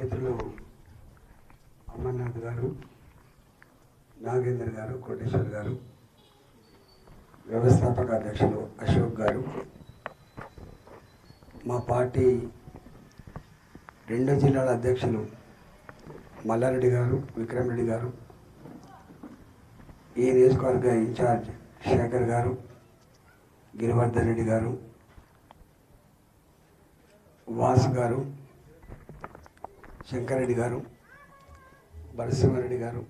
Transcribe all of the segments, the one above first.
మిత్రులు అమర్నాథ్ గారు నాగేందర్ గారు కోటేశ్వర్ గారు వ్యవస్థాపక అధ్యక్షులు అశోక్ గారు. మా పార్టీ రెండు జిల్లాల అధ్యక్షులు మల్లారెడ్డి గారు విక్రమ్ రెడ్డి గారు ఈ నియోజకవర్గ ఇన్ఛార్జ్ శేఖర్ గారు గిరివర్ధన్ రెడ్డి గారు వాసు గారు శంకరెడ్డి గారు భరసింహారెడ్డి గారు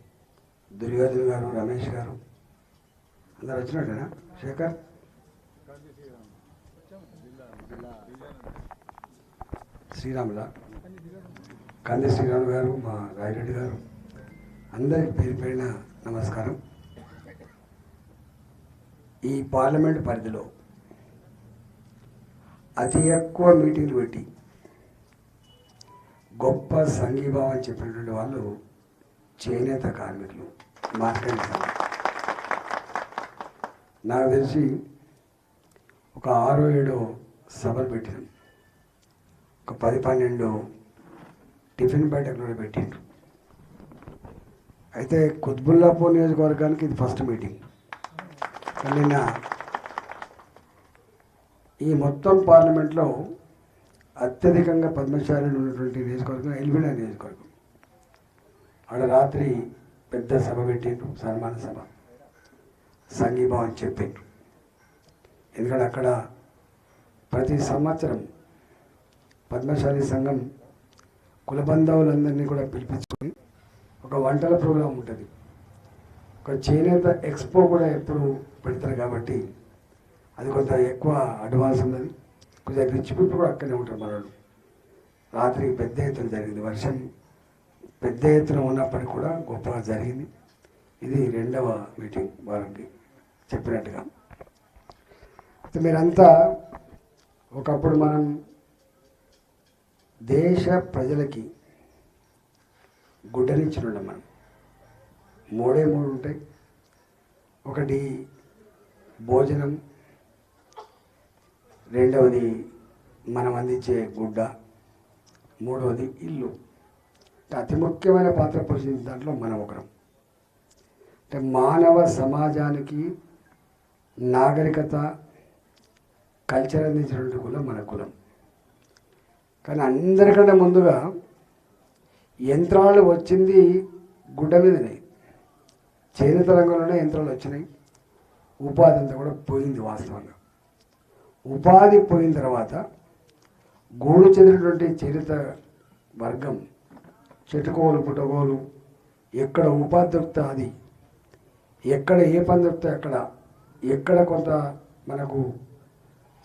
దుర్యోధన్ గారు రమేష్ గారు. అందరు వచ్చినట్టేనా? శేఖర్? శ్రీరాముల? కంది శ్రీరాము గారు మా రాయరెడ్డి గారు. అందరికి పేరు పేరిన నమస్కారం. ఈ పార్లమెంట్ పరిధిలో అతి ఎక్కువ మీటింగ్లు పెట్టి గొప్ప సంఘీభావం చెప్పినటువంటి వాళ్ళు చేనేత కార్మికులు మార్కెట్ నాకు తెలిసి ఒక ఆరో ఏడో సభలు పెట్టినాం. ఒక పది పన్నెండు టిఫిన్ బయటకు పెట్టిండ్రు. అయితే కుత్బుల్లాపూర్ నియోజకవర్గానికి ఇది ఫస్ట్ మీటింగ్. నిన్న ఈ మొత్తం పార్లమెంట్లో అత్యధికంగా పద్మశాలీలు ఉన్నటువంటి నియోజకవర్గం ఎల్బినా నియోజకవర్గం. ఆడ రాత్రి పెద్ద సభ పెట్టిండ్రు సన్మాన సభ. సంఘీభావం చెప్పిండ్రు ఎందుకంటే అక్కడ ప్రతి సంవత్సరం పద్మశాలి సంఘం కుల బంధువులందరినీ కూడా పిలిపించుకొని ఒక వంటల ప్రోగ్రాం ఉంటుంది. ఒక చేనేత ఎక్స్పో కూడా ఎప్పుడు పెడతారు కాబట్టి అది కొంత ఎక్కువ అడ్వాన్స్ ఉన్నది. కొద్దిగా రిచ్ కూడా అక్కడే ఉంటారు మనోళ్ళు. రాత్రి పెద్ద ఎత్తున జరిగింది. వర్షం పెద్ద ఎత్తున ఉన్నప్పటికీ కూడా గొప్పగా జరిగింది. ఇది రెండవ మీటింగ్ వారికి చెప్పినట్టుగా. అయితే మీరంతా ఒకప్పుడు మనం దేశ ప్రజలకి గుడ్డనిచ్చినుండం మనం. మూడే మూడు ఉంటాయి. ఒకటి భోజనం రెండవది మనం అందించే గుడ్డ మూడవది ఇల్లు. అతి ముఖ్యమైన పాత్ర పోషించిన దాంట్లో మనం ఒకరం. అంటే మానవ సమాజానికి నాగరికత కల్చర్ అందించినటువంటి కులం మన కులం. కానీ అందరికంటే ముందుగా యంత్రాలు వచ్చింది గుడ్డ మీదనే. చేనేత రంగంలోనే యంత్రాలు వచ్చినాయి. ఉపాధి అంతా కూడా పోయింది వాస్తవంగా. ఉపాధి పోయిన తర్వాత గూడు చెందినటువంటి చరిత వర్గం చెట్టుకోలు పుట్టగోలు ఎక్కడ ఉపాధి దొరికితే అది? ఎక్కడ ఏ పని దొరికితే అక్కడ? ఎక్కడ కొంత మనకు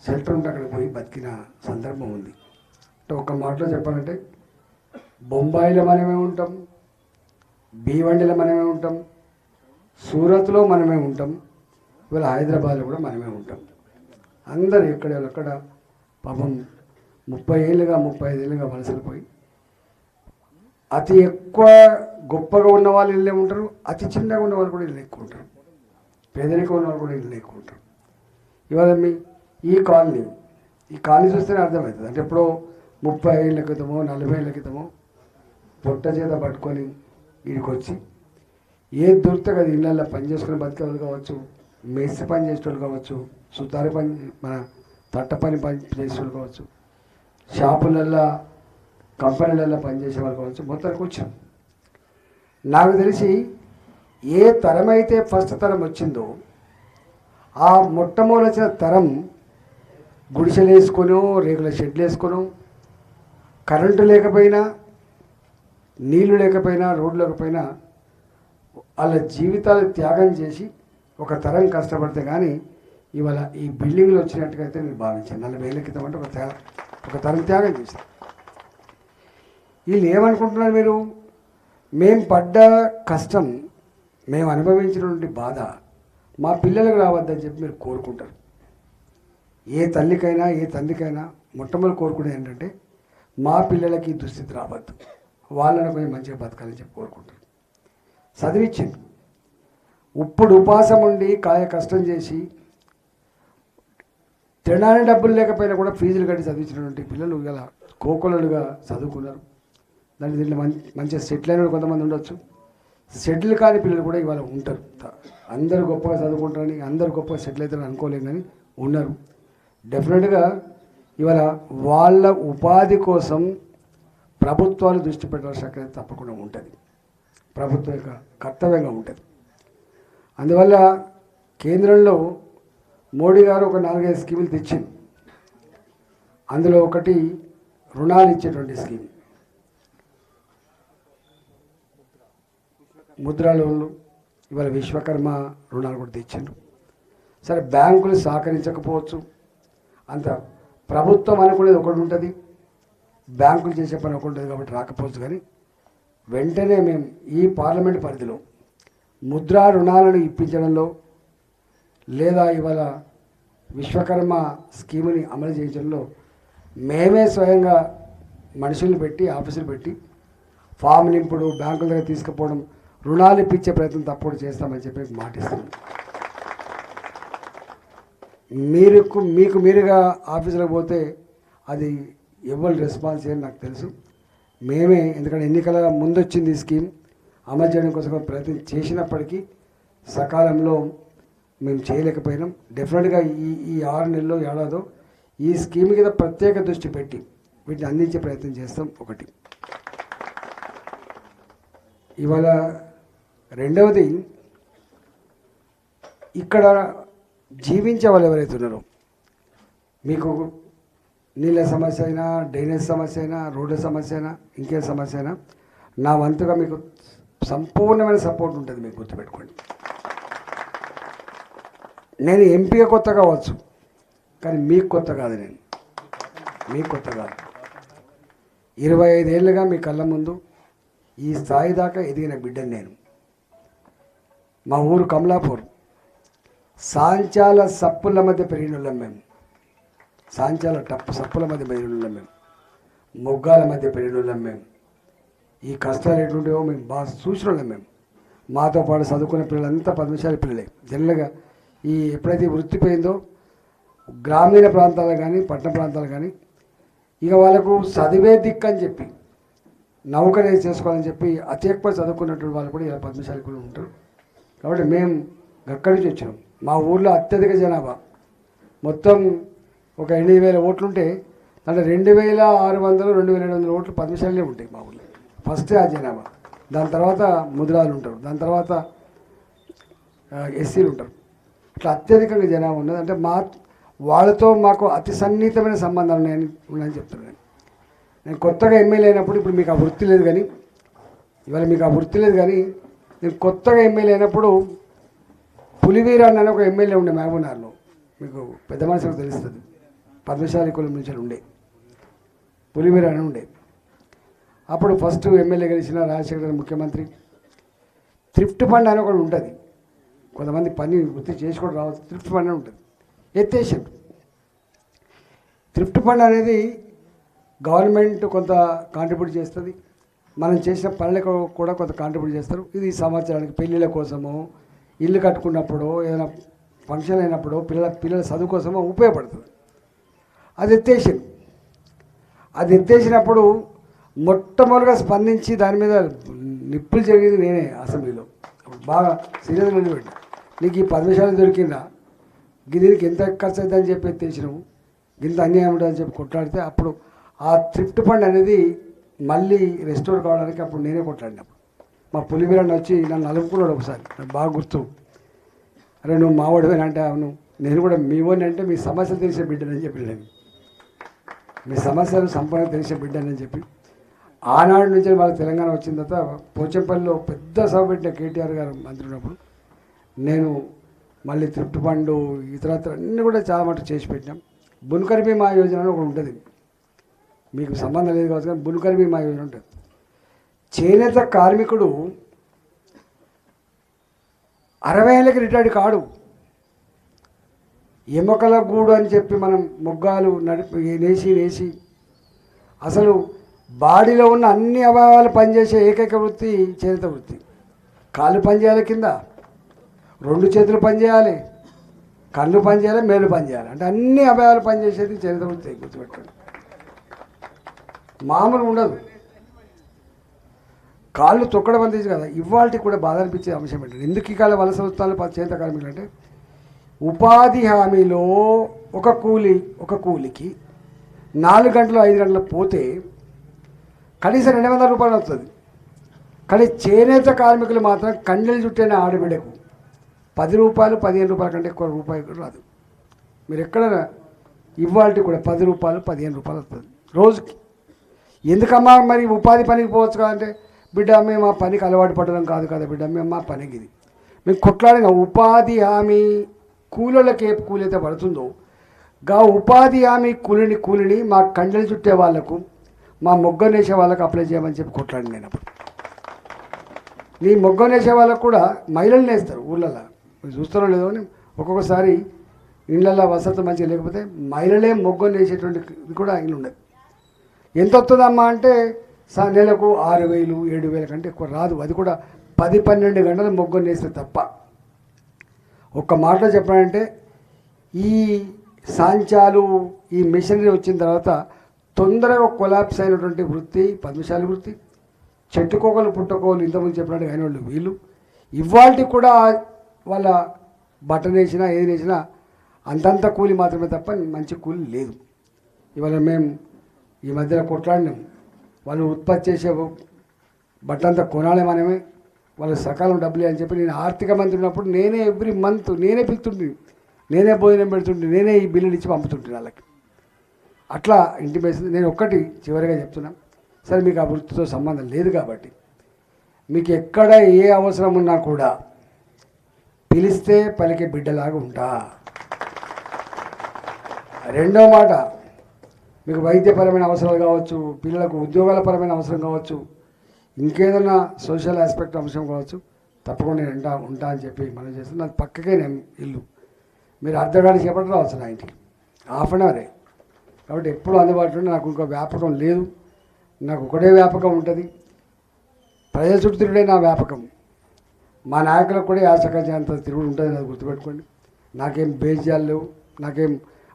సెల్టర్ ఉంటే అక్కడ పోయి బతికిన సందర్భం ఉంది. అంటే ఒక మాటలో చెప్పాలంటే బొంబాయిలో మనమే ఉంటాం భీవండిలో మనమే ఉంటాం సూరత్లో మనమే ఉంటాం ఇవాళ హైదరాబాద్లో కూడా మనమే ఉంటాం. అందరూ ఎక్కడ అక్కడ పాపం ముప్పై ఏళ్ళుగా ముప్పై ఐదు ఏళ్ళుగా వలసలు పోయి అతి ఎక్కువ గొప్పగా ఉన్న వాళ్ళు ఇళ్ళే ఉంటారు అతి చిన్నగా ఉన్న వాళ్ళు కూడా ఇల్లు ఎక్కువ ఉంటారు. పేదరికం ఉన్న వాళ్ళు కూడా ఇల్లు ఎక్కువ ఉంటారు. ఇవాళ మీ ఈ కాలనీ ఈ కాలనీ చూస్తేనే అర్థమవుతుంది. అంటే ఎప్పుడో ముప్పై ఏళ్ళ క్రితమో నలభై ఏళ్ళ క్రితమో పొట్ట చేత పట్టుకొని వీడికి వచ్చి ఏది దొరికితే కదా ఇళ్ళల్లో పని చేసుకుని బతికేవాళ్ళు కావచ్చు మెస్సి పని చేసేవాళ్ళు కావచ్చు సుతారి పని మన తట్ట పని పని చేసేవాళ్ళు కావచ్చు. షాపులల్లో కంపెనీలలో పనిచేసే వాళ్ళు కావచ్చు. మొత్తానికి వచ్చాం నాకు తెలిసి ఏ తరం అయితే ఫస్ట్ తరం వచ్చిందో ఆ మొట్టమొదటి తరం గుడిసెలు వేసుకొని రేకుల షెడ్లు వేసుకొనో కరెంటు లేకపోయినా నీళ్ళు లేకపోయినా రోడ్లు లేకపోయినా వాళ్ళ జీవితాలు త్యాగం చేసి ఒక తరం కష్టపడితే కానీ ఇవాళ ఈ బిల్డింగ్లు వచ్చినట్టుగా అయితే నేను భావించాను నలభై ఏళ్ళ క్రితం అంటే ఒక త్యాగ ఒక తరం త్యాగం చేశాను వీళ్ళు ఏమనుకుంటున్నారు మీరు? మేము పడ్డ కష్టం మేము అనుభవించినటువంటి బాధ మా పిల్లలకు రావద్దని చెప్పి మీరు కోరుకుంటారు. ఏ తల్లికైనా ఏ తండ్రికైనా మొట్టమొదటి కోరుకునేది ఏంటంటే మా పిల్లలకి దుస్థితి రావద్దు. వాళ్ళని కొంచెం మంచిగా బతకాలని చెప్పి కోరుకుంటారు. చదివించింది ఇప్పుడు ఉపాసం ఉండి కాయ కష్టం చేసి తినడానికి డబ్బులు లేకపోయినా కూడా ఫీజులు కట్టి చదివించినటువంటి పిల్లలు ఇలా కోకొలలుగా చదువుకున్నారు. దాని దీంట్లో మంచి మంచిగా సెటిల్ అయిన కొంతమంది ఉండొచ్చు. సెటిల్ కాని పిల్లలు కూడా ఇవాళ ఉంటారు. అందరూ గొప్పగా చదువుకుంటారని అందరూ గొప్పగా సెటిల్ అవుతారని అనుకోలేం కానీ ఉన్నారు. డెఫినెట్గా ఇవాళ వాళ్ళ ఉపాధి కోసం ప్రభుత్వాలు దృష్టి పెట్టాల్సిన అక్కడ తప్పకుండా ఉంటుంది. ప్రభుత్వం యొక్క కర్తవ్యంగా ఉంటుంది. అందువల్ల కేంద్రంలో మోడీ గారు ఒక నాలుగైదు స్కీములు తెచ్చింది. అందులో ఒకటి రుణాలు ఇచ్చేటువంటి స్కీమ్. ముద్రా లోన్లు ఇవాళ విశ్వకర్మ రుణాలు కూడా తెచ్చిండ్రు. సరే బ్యాంకులు సహకరించకపోవచ్చు. అంత ప్రభుత్వం అనుకునేది ఒకటి ఉంటుంది. బ్యాంకులు చేసే పని ఒకటి ఉంటుంది కాబట్టి రాకపోవచ్చు కానీ వెంటనే మేము ఈ పార్లమెంట్ పరిధిలో ముద్రా రుణాలను ఇప్పించడంలో లేదా ఇవాళ విశ్వకర్మ స్కీముని అమలు చేయించడంలో మేమే స్వయంగా మనుషులు పెట్టి ఆఫీసులు పెట్టి ఫామ్ నింపుడు బ్యాంకుల దగ్గర తీసుకుపోవడం రుణాలు ఇప్పించే ప్రయత్నం తప్పుడు చేస్తామని చెప్పి మాటిస్తున్నాం. మీరు మీకు మీరుగా ఆఫీసులకు పోతే అది ఎవరు రెస్పాన్స్ అని నాకు తెలుసు. మేమే ఎందుకంటే ఎన్నికల ముందు వచ్చింది ఈ స్కీమ్. అమలు చేయడం కోసం ప్రయత్నం చేసినప్పటికీ సకాలంలో మేము చేయలేకపోయినాం. డెఫినెట్గా ఈ ఈ ఆరు నెలల్లో ఏడాదో ఈ స్కీమ్ మీద ప్రత్యేక దృష్టి పెట్టి వీటిని అందించే ప్రయత్నం చేస్తాం ఒకటి. ఇవాళ రెండవది ఇక్కడ జీవించే వాళ్ళు ఎవరైతే ఉన్నారో మీకు నీళ్ళ సమస్య అయినా డ్రైనేజ్ సమస్య అయినా రోడ్ల సమస్య అయినా ఇంకే సమస్య అయినా నా వంతుగా మీకు సంపూర్ణమైన సపోర్ట్ ఉంటుంది మీకు గుర్తుపెట్టుకోండి. నేను ఎంపీగా కొత్త కావచ్చు. కానీ మీకు కొత్త కాదు నేను. మీకు కొత్త కాదు. ఇరవై ఐదేళ్ళుగా మీ కళ్ళ ముందు ఈ స్థాయి దాకా ఎదిగిన బిడ్డను నేను. మా ఊరు కమలాపూర్. సాంచాల సప్పుల మధ్య పెరిగినోళ్ళం మేము. సాంచాల టప్పు సప్పుల మధ్య పెరిగినోళ్ళం మేము. మొగ్గాల మధ్య పెరిగినోళ్ళం మేము. ఈ కష్టాలు ఎటుంటాయో మేము బాగా చూసినోళ్ళం మేము. మాతో పాటు చదువుకునే పిల్లలంతా పద్మశాలి పిల్లలే. జనరల్గా ఈ ఎప్పుడైతే వృత్తి పోయిందో గ్రామీణ ప్రాంతాలు కానీ పట్టణ ప్రాంతాలు కానీ ఇక వాళ్ళకు చదివే దిక్కు అని చెప్పి నౌకనే చేసుకోవాలని చెప్పి అతి ఎక్కువ చదువుకున్నటువంటి వాళ్ళు కూడా ఇలా పద్మశాలి కూడా ఉంటారు. కాబట్టి మేము అక్కడి నుంచి వచ్చినాం మా ఊర్లో అత్యధిక జనాభా. మొత్తం ఒక ఎనిమిది వేల ఓట్లుంటే దాంట్లో రెండు వేల ఆరు వందలు రెండు వేల ఏడు వందల ఓట్లు పద్మశాలే ఉంటాయి మా ఊళ్ళో ఫస్ట్ ఆ జనాభా. దాని తర్వాత ముద్రాలు ఉంటారు. దాని తర్వాత ఎస్సీలు ఉంటారు. ఇట్లా అత్యధికంగా జనాభా ఉన్నది. అంటే మా వాళ్ళతో మాకు అతి సన్నిహితమైన సంబంధాలు ఉన్నాయని ఉన్నాయని చెప్తున్నాను నేను. కొత్తగా ఎమ్మెల్యే అయినప్పుడు ఇప్పుడు మీకు ఆ వృత్తి లేదు కానీ ఇవాళ మీకు ఆ వృత్తి లేదు కానీ నేను కొత్తగా ఎమ్మెల్యే అయినప్పుడు పులివీర అని ఒక ఎమ్మెల్యే ఉండే మహబూబ్నగర్లో మీకు పెద్ద మనసులకు తెలుస్తుంది. పద్మశాలి కులం నుంచి ఉండే. పులివీర అని ఉండే. అప్పుడు ఫస్ట్ ఎమ్మెల్యే గెలిచిన రాజశేఖర ముఖ్యమంత్రి. థ్రిఫ్ట్ ఫండ్ అని ఒకటి ఉంటుంది. కొంతమంది పని వృత్తి చేసి కూడా రావచ్చు. తృప్తి పని ఉంటుంది. ఎత్తేసారు. తృప్తి ఫండ్ అనేది గవర్నమెంట్ కొంత కాంట్రిబ్యూట్ చేస్తుంది. మనం చేసిన పనులకు కూడా కొంత కాంట్రిబ్యూట్ చేస్తారు. ఇది సంవత్సరానికి పెళ్ళిళ్ళ కోసమో ఇల్లు కట్టుకున్నప్పుడు ఏదైనా ఫంక్షన్ అయినప్పుడు పిల్లల పిల్లల చదువు కోసమో ఉపయోగపడుతుంది. అది ఎత్తేసారు. అది ఎత్తేసినప్పుడు మొట్టమొదటిగా స్పందించి దాని మీద నిప్పులు జరిగేది నేనే అసెంబ్లీలో. బాగా సీరియస్ నిలబెట్టాను నీకు ఈ పర్మిషన్ దొరికిందా? గిరికి ఎంత ఖర్చు అవుతుందని చెప్పి తెలిసినాము గింత అన్యాయం ఉంటుందని చెప్పి కొట్లాడితే అప్పుడు ఆ థ్రిఫ్ట్ ఫండ్ అనేది మళ్ళీ రెస్టోర్ కావడానికి అప్పుడు నేనే కొట్లాడినప్పుడు. మా పులిబిరన్న వచ్చి నన్ను నలుపుకున్నాడు ఒకసారి. నాకు బాగా గుర్తు. అరే నువ్వు మావాడివేనా అంటే అవును. నేను కూడా మీ వాడిని అంటే మీ సమస్యలు తెలిసే బిడ్డనని చెప్పి నేను. మీ సమస్యలు సంపూర్ణ తెలిసే బిడ్డనని చెప్పి. ఆనాడు నుంచి వాళ్ళ తెలంగాణ వచ్చిన తర్వాత పోచంపల్లిలో పెద్ద సభ పెట్టిన కేటీఆర్ గారు మంత్రి ఉన్నప్పుడు నేను మళ్ళీ త్రిప్ట్ పండు ఇతరత్ర అన్నీ కూడా చాలా మటుకు చేసి పెట్టినాం. బున్కర్ బీమా యోజన అని ఒకటి ఉంటుంది. మీకు సంబంధం లేదు కావచ్చు కానీ బున్కర్ బీమా యోజన ఉంటుంది. చేనేత కార్మికుడు అరవై ఏళ్ళకి రిటైర్డ్ కాడు. ఎముకల గూడు అని చెప్పి మనం మొగ్గాలు నడిపి నేసి నేసి అసలు బాడీలో ఉన్న అన్ని అవయవాలు పనిచేసే ఏకైక వృత్తి చేనేత వృత్తి. కాళ్ళు పనిచేయాలి కింద రెండు చేతులు పనిచేయాలి. కళ్ళు పనిచేయాలి మేలు పనిచేయాలి. అంటే అన్ని అవయవాలు పనిచేసేది చరిత్ర గుర్తుపెట్టండి మామూలు ఉండదు. కాళ్ళు తొక్కడం అంతే కదా. ఇవాళకి కూడా బాధ అనిపించే అంశం ఏంటంటే ఎందుకు ఈ వలస వస్తాను చేత కార్మికులు అంటే ఉపాధి హామీలో ఒక కూలి ఒక కూలికి నాలుగు గంటలు ఐదు గంటలు పోతే కనీసం రెండు వందల రూపాయలు వస్తుంది. కానీ చేనేత కార్మికులు మాత్రం కండెలు చుట్టిన ఆడబిడ్డకు పది రూపాయలు పదిహేను రూపాయల కంటే ఎక్కువ రూపాయలు కూడా రాదు. మీరు ఎక్కడ ఇవాళ కూడా పది రూపాయలు పదిహేను రూపాయలు వస్తుంది. రోజుకి. ఎందుకమ్మా మరి ఉపాధి పనికి పోవచ్చు కదంటే బిడ్డ మేము మా పనికి అలవాటు పడడం కాదు కదా బిడ్డ మేము మా పనికి ఇది. మేము కొట్లాడిన ఉపాధి హామీ కూలీలకి ఏ కూలి అయితే పడుతుందో గా ఉపాధి హామీ కూలిని కూలిని మా కండలు చుట్టే వాళ్ళకు మా మొగ్గనేసే వాళ్ళకు అప్లై చేయమని చెప్పి కొట్లాడి నేను అప్పుడు. నీ మొగ్గనేసే వాళ్ళకు కూడా మహిళలు నేస్తారు ఊళ్ళలో మీరు చూస్తారో లేదో అని ఒక్కొక్కసారి ఇళ్ళల్లో వసతి మంచిగా లేకపోతే మహిళలే మొగ్గను వేసేటువంటి కూడా ఇల్లు ఉండదు ఎంత వస్తుందమ్మా అంటే నెలకు ఆరు వేలు ఏడు వేల కంటే ఎక్కువ రాదు. అది కూడా పది పన్నెండు గంటలు మొగ్గను వేస్తే తప్ప. ఒక్క మాటలో చెప్పాలంటే ఈ సాంచాలు ఈ మిషనరీ వచ్చిన తర్వాత తొందరగా కొలాప్స్ అయినటువంటి వృత్తి పద్మశాలి వృత్తి చెట్టుకోకలు పుట్టకోలు ఇంతకుముందు చెప్పినట్టు అయిన వాళ్ళు. వీళ్ళు ఇవాళ కూడా వాళ్ళ బట్టలు వేసినా ఏది వేసినా అంతంత కూలి మాత్రమే తప్ప మంచి కూలి లేదు. ఇవాళ మేము ఈ మధ్యన కొట్లాడినాం. వాళ్ళు ఉత్పత్తి చేసే బట్టంతా కొనాలి మనమే వాళ్ళు సకాలం డబ్బులు అని చెప్పి నేను ఆర్థిక మంత్రి ఉన్నప్పుడు నేనే ఎవ్రీ మంత్ నేనే పిలుతుంటే నేనే భోజనం పెడుతుంటే నేనే ఈ బిల్లులు ఇచ్చి పంపుతుంటే వాళ్ళకి. అట్లా ఇంటిమేషన్ నేను ఒక్కటి చివరిగా చెప్తున్నా. సరే మీకు ఆ వృత్తితో సంబంధం లేదు కాబట్టి. మీకు ఎక్కడ ఏ అవసరం ఉన్నా కూడా పిలిస్తే పలికే బిడ్డలాగా ఉంటా. రెండో మాట మీకు వైద్యపరమైన అవసరాలు కావచ్చు పిల్లలకు ఉద్యోగాల పరమైన అవసరం కావచ్చు ఇంకేదన్నా సోషల్ ఆస్పెక్ట్ అంశం కావచ్చు తప్పకుండా నేను ఉంటా ఉంటా అని చెప్పి మనం చేస్తాను నాకు పక్కకే నేను ఇల్లు. మీరు అర్ధగంట చేపట్టి రావచ్చు నా ఇంటికి. హాఫ్ అన్ అవరే కాబట్టి ఎప్పుడు అందుబాటులో నాకు ఇంకో వ్యాపకం లేదు. నాకు ఒకటే వ్యాపకం ఉంటుంది. ప్రజల చుట్టూ నా వ్యాపకం. మా నాయకులకు కూడా యాసకంత తిరుగుడు ఉంటుంది అది గుర్తుపెట్టుకోండి. నాకేం బేజ్యాలు లేవు నాకేం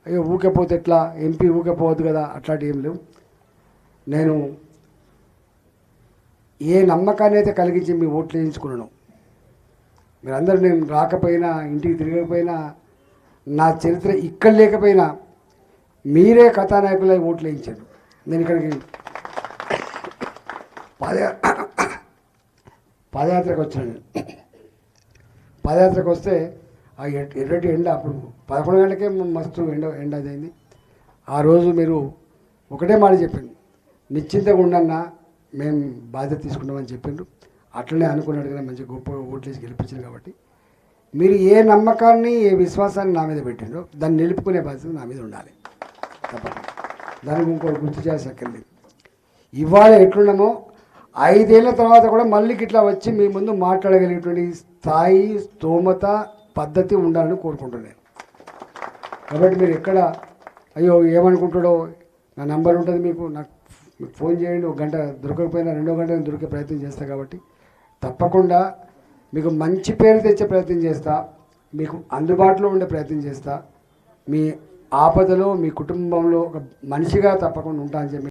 అయ్యో ఊకపోతే ఎట్లా ఎంపీ ఊకపోవద్దు కదా అట్లాంటి ఏం లేవు. నేను ఏ నమ్మకాన్ని అయితే కలిగించి మీ ఓట్లు వేయించుకున్నాను మీరందరూ నేను రాకపోయినా ఇంటికి తిరగకపోయినా నా చరిత్ర ఇక్కడ లేకపోయినా మీరే కథానాయకులై ఓట్లు వేయించారు. నేను ఇక్కడికి పాదయా పాదయాత్రకు వచ్చాను. పాదయాత్రకు వస్తే ఆ ఎటువంటి ఎండ అప్పుడు పదకొండు గంటలకే మస్తు ఎండ ఎండ అయింది ఆ రోజు మీరు ఒకటే మాట చెప్పింది నిశ్చింతగా ఉండన్నా మేము బాధ్యత తీసుకుంటామని చెప్పిండ్రు. అట్లనే అనుకున్నట్టుగా మంచి గొప్ప ఓట్లేసి గెలిపించారు కాబట్టి. మీరు ఏ నమ్మకాన్ని ఏ విశ్వాసాన్ని నా మీద పెట్టిండ్రో దాన్ని నిలుపుకునే బాధ్యత నా మీద ఉండాలి. తప్పకుండా. దానికి ఇంకోటి గుర్తు చేసక్కర్లేదు ఇవాళ ఎట్లున్నామో ఐదేళ్ళ తర్వాత కూడా మళ్ళీ ఇట్లా వచ్చి మీ ముందు మాట్లాడగలిగేటువంటి స్థాయి స్తోమత పద్ధతి ఉండాలని కోరుకుంటున్నాను. కాబట్టి మీరు ఎక్కడ అయ్యో ఏమనుకుంటాడో నా నంబర్ ఉంటుంది మీకు నాకు ఫోన్ చేయండి ఒక గంట దొరకకపోయినా రెండో గంట నేను దొరికే ప్రయత్నం చేస్తా కాబట్టి తప్పకుండా మీకు మంచి పేరు తెచ్చే ప్రయత్నం చేస్తా మీకు అందుబాటులో ఉండే ప్రయత్నం చేస్తా మీ ఆపదలో మీ కుటుంబంలో ఒక మనిషిగా తప్పకుండా ఉంటా అని చెప్పి